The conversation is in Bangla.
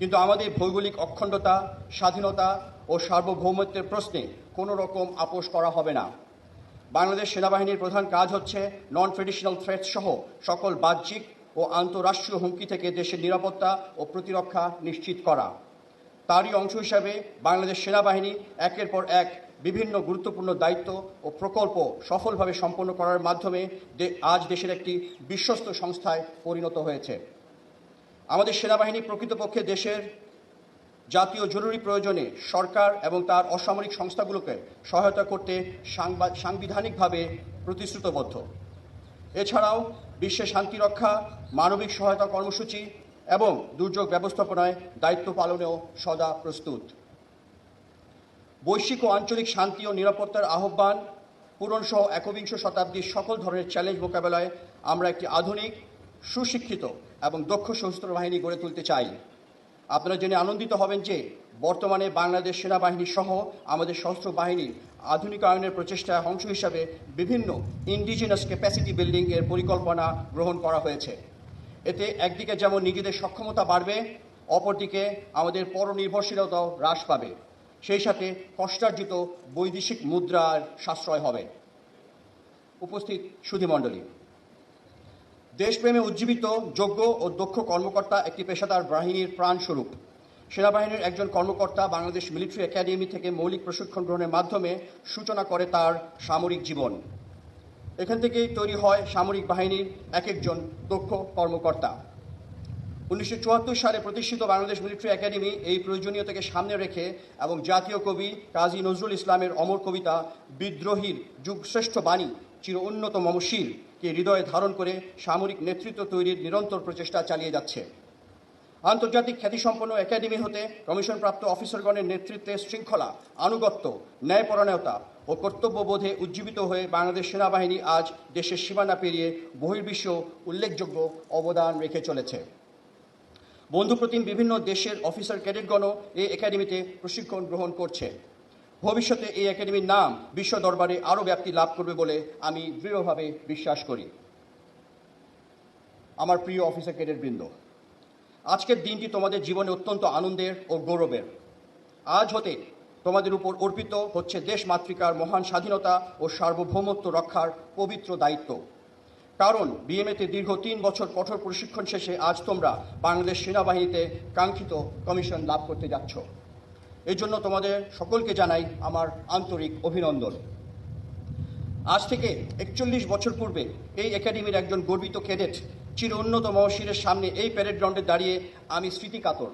কিন্তু আমাদের ভৌগোলিক অখণ্ডতা, স্বাধীনতা ও সার্বভৌমত্বের প্রশ্নে কোনো রকম আপোষ করা হবে না। বাংলাদেশ সেনাবাহিনীর প্রধান কাজ হচ্ছে নন ট্রেডিশনাল থ্রেট সহ সকল বাহ্যিক ও আন্তঃরাষ্ট্রীয় হুমকি থেকে দেশের নিরাপত্তা ও প্রতিরক্ষা নিশ্চিত করা। তারই অংশ হিসাবে বাংলাদেশ সেনাবাহিনী একের পর এক বিভিন্ন গুরুত্বপূর্ণ দায়িত্ব ও প্রকল্প সফলভাবে সম্পন্ন করার মাধ্যমে আজ দেশের একটি বিশ্বস্ত সংস্থায় পরিণত হয়েছে। আমাদের সেনাবাহিনী প্রকৃতপক্ষে দেশের জাতীয় জরুরি প্রয়োজনে সরকার এবং তার অসামরিক সংস্থাগুলোকে সহায়তা করতে সাংবা- সাংবিধানিকভাবে প্রতিশ্রুতবদ্ধ। এছাড়াও বিশ্বে শান্তি রক্ষা, মানবিক সহায়তা কর্মসূচি এবং দুর্যোগ ব্যবস্থাপনায় দায়িত্ব পালনেও সদা প্রস্তুত। বৈশ্বিক ও আঞ্চলিক শান্তি ও নিরাপত্তার আহ্বান পূরণসহ একবিংশ শতাব্দীর সকল ধরনের চ্যালেঞ্জ মোকাবেলায় আমরা একটি আধুনিক সুশিক্ষিত এবং দক্ষ সশস্ত্র বাহিনী গড়ে তুলতে চাই। আপনারা জেনে আনন্দিত হবেন যে বর্তমানে বাংলাদেশ সেনাবাহিনী সহ আমাদের সশস্ত্র বাহিনীর আধুনিকায়নের প্রচেষ্টার অংশ হিসাবে বিভিন্ন ইন্ডিজিনাস ক্যাপাসিটি বিল্ডিং এর পরিকল্পনা গ্রহণ করা হয়েছে। এতে একদিকে যেমন নিজেদের সক্ষমতা বাড়বে, অপরদিকে আমাদের পরনির্ভরশীলতাও হ্রাস পাবে। সেই সাথে কষ্টার্জিত বৈদেশিক মুদ্রার সাশ্রয় হবে। উপস্থিত সুধীমণ্ডলী। দেশপ্রেমে উজ্জীবিত, যোগ্য ও দক্ষ কর্মকর্তা একটি পেশাদার বাহিনীর প্রাণস্বরূপ। সেনাবাহিনীর একজন কর্মকর্তা বাংলাদেশ মিলিটারি একাডেমি থেকে মৌলিক প্রশিক্ষণ গ্রহণের মাধ্যমে সূচনা করে তার সামরিক জীবন। এখান থেকেই তৈরি হয় সামরিক বাহিনীর এক একজন দক্ষ কর্মকর্তা। উনিশশো চুয়াত্তর সালে প্রতিষ্ঠিত বাংলাদেশ মিলিটারি একাডেমি এই প্রয়োজনীয়তাকে সামনে রেখে এবং জাতীয় কবি কাজী নজরুল ইসলামের অমর কবিতা বিদ্রোহীর যুগশ্রেষ্ঠ বাণী, চির উন্নত মমশীল কে হৃদয়ে ধারণ করে সামরিক নেতৃত্ব তৈরির নিরন্তর প্রচেষ্টা চালিয়ে যাচ্ছে। আন্তর্জাতিক খ্যাতিসম্পন্ন একাডেমি হতে কমিশনপ্রাপ্ত অফিসারগণের নেতৃত্বে শৃঙ্খলা, আনুগত্য, ন্যায়পরায়ণতা ও কর্তব্যবোধে উজ্জীবিত হয়ে বাংলাদেশ সেনাবাহিনী আজ দেশের সীমানা পেরিয়ে বহির্বিশ্ব উল্লেখযোগ্য অবদান রেখে চলেছে। বন্ধুপ্রতিম বিভিন্ন দেশের অফিসার ক্যাডেটগণও এই একাডেমিতে প্রশিক্ষণ গ্রহণ করছে। ভবিষ্যতে এই একাডেমির নাম বিশ্ব দরবারে আরও ব্যাপ্তি লাভ করবে বলে আমি দৃঢ়ভাবে বিশ্বাস করি। আমার প্রিয় অফিসার ক্যাডেটবৃন্দ, আজকের দিনটি তোমাদের জীবনে অত্যন্ত আনন্দের ও গৌরবের। আজ হতে তোমাদের উপর অর্পিত হচ্ছে দেশ মাতৃকার মহান স্বাধীনতা ও সার্বভৌমত্ব রক্ষার পবিত্র দায়িত্ব। কারণ বিএমএতে দীর্ঘ তিন বছর কঠোর প্রশিক্ষণ শেষে আজ তোমরা বাংলাদেশ সেনাবাহিনীতে কাঙ্ক্ষিত কমিশন লাভ করতে যাচ্ছ। এই জন্য তোমাদের সকলকে জানাই আমার আন্তরিক অভিনন্দন। আজ থেকে একচল্লিশ বছর পূর্বে এই একাডেমির একজন গর্বিত ক্যাডেট, চির অন্যতম শিরের সামনে এই প্যারেড গ্রাউন্ডে দাঁড়িয়ে আমি স্মৃতিকাতর।